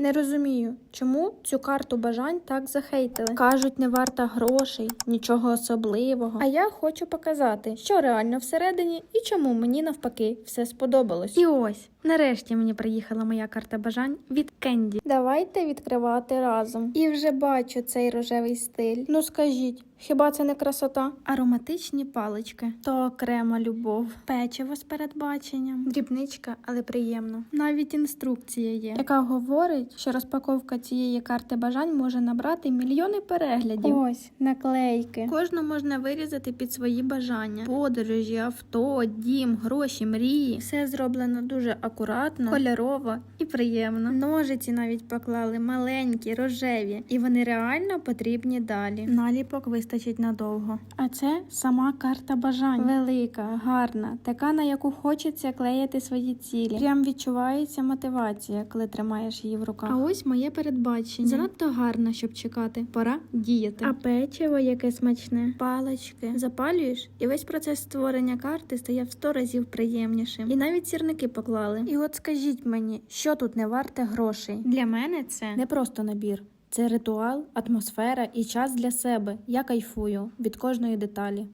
Не розумію, чому цю карту бажань так захейтили. Кажуть, не варта грошей, нічого особливого. А я хочу показати, що реально всередині і чому мені навпаки все сподобалось. І ось, нарешті мені приїхала моя карта бажань від Кенді. Давайте відкривати разом. І вже бачу цей рожевий стиль. Ну скажіть, хіба це не красота? Ароматичні палички то окрема любов, печиво з передбаченням, дрібничка, але приємно. Навіть інструкція є, яка говорить, що розпаковка цієї карти бажань може набрати мільйони переглядів. Ось наклейки. Кожну можна вирізати під свої бажання: подорожі, авто, дім, гроші, мрії. Все зроблено дуже акуратно, кольорово і приємно. Ножиці навіть поклали маленькі, рожеві, і вони реально потрібні далі. Наліпок вистачить надовго. А це сама карта бажань. Велика, гарна, така, на яку хочеться клеїти свої цілі. Прям відчувається мотивація, коли тримаєш її в руках. А ось моє передбачення. Занадто гарна, щоб чекати. Пора діяти. А печиво яке смачне, палички. Запалюєш, і весь процес створення карти стає в сто разів приємнішим. І навіть сірники поклали. І от скажіть мені, що тут не варте грошей? Для мене це не просто набір. Це ритуал, атмосфера і час для себе. Я кайфую від кожної деталі.